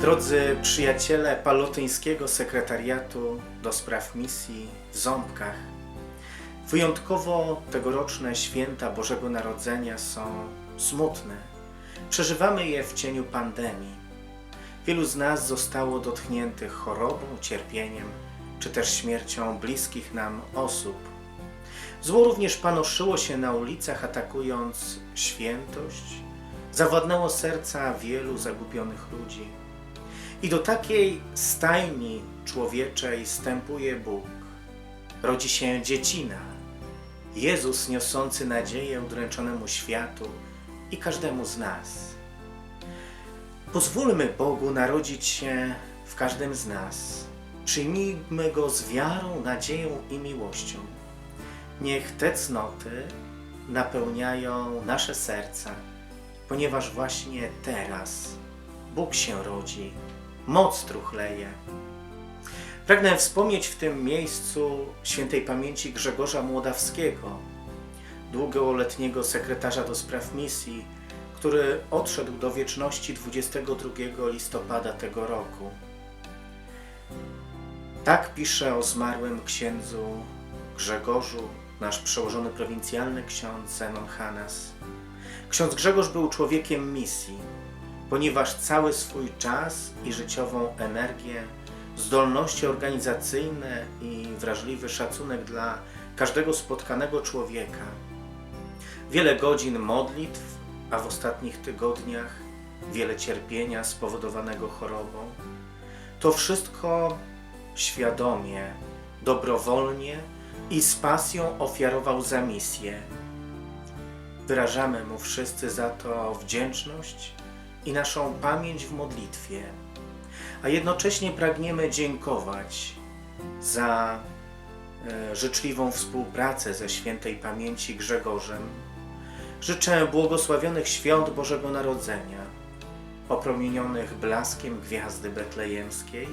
Drodzy przyjaciele Palotyńskiego Sekretariatu do Spraw Misji w Ząbkach, wyjątkowo tegoroczne święta Bożego Narodzenia są smutne. Przeżywamy je w cieniu pandemii. Wielu z nas zostało dotkniętych chorobą, cierpieniem, czy też śmiercią bliskich nam osób. Zło również panoszyło się na ulicach, atakując świętość, zawładnęło serca wielu zagubionych ludzi. I do takiej stajni człowieczej stępuje Bóg. Rodzi się dziecina, Jezus niosący nadzieję udręczonemu światu i każdemu z nas. Pozwólmy Bogu narodzić się w każdym z nas. Przyjmijmy Go z wiarą, nadzieją i miłością. Niech te cnoty napełniają nasze serca, ponieważ właśnie teraz Bóg się rodzi, moc truchleje. Pragnę wspomnieć w tym miejscu świętej pamięci Grzegorza Młodawskiego, długoletniego sekretarza do spraw misji, który odszedł do wieczności 22 listopada tego roku. Tak pisze o zmarłym księdzu Grzegorzu nasz przełożony prowincjalny ksiądz Zenon. Ksiądz Grzegorz był człowiekiem misji, ponieważ cały swój czas i życiową energię, zdolności organizacyjne i wrażliwy szacunek dla każdego spotkanego człowieka, wiele godzin modlitw, a w ostatnich tygodniach wiele cierpienia spowodowanego chorobą, to wszystko świadomie, dobrowolnie i z pasją ofiarował za misję. Wyrażamy mu wszyscy za to wdzięczność i naszą pamięć w modlitwie, a jednocześnie pragniemy dziękować za e, życzliwą współpracę ze świętej pamięci Grzegorzem. Życzę błogosławionych świąt Bożego Narodzenia, opromienionych blaskiem gwiazdy betlejemskiej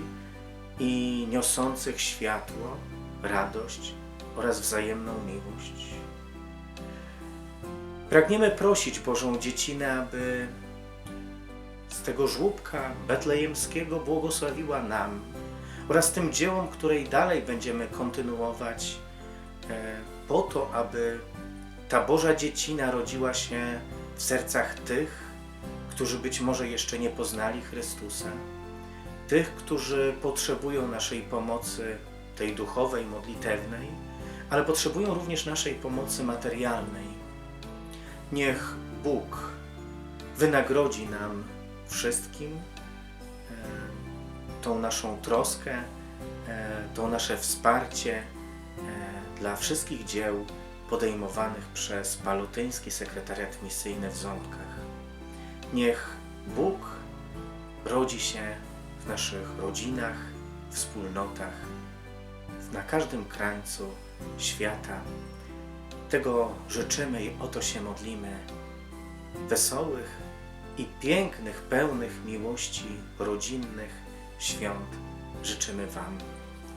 i niosących światło, radość oraz wzajemną miłość. Pragniemy prosić Bożą Dziecinę, aby z tego żłóbka betlejemskiego błogosławiła nam oraz tym dziełom, której dalej będziemy kontynuować, e, po to, aby ta Boża Dziecina rodziła się w sercach tych, którzy być może jeszcze nie poznali Chrystusa, tych, którzy potrzebują naszej pomocy, tej duchowej, modlitewnej, ale potrzebują również naszej pomocy materialnej. Niech Bóg wynagrodzi nam wszystkim e, tą naszą troskę, e, to nasze wsparcie e, dla wszystkich dzieł podejmowanych przez Palotyński Sekretariat Misyjny w Ząbkach. Niech Bóg rodzi się w naszych rodzinach, wspólnotach, na każdym krańcu świata. Tego życzymy i o to się modlimy. Wesołych i pięknych, pełnych miłości rodzinnych świąt życzymy Wam.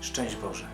Szczęść Boże!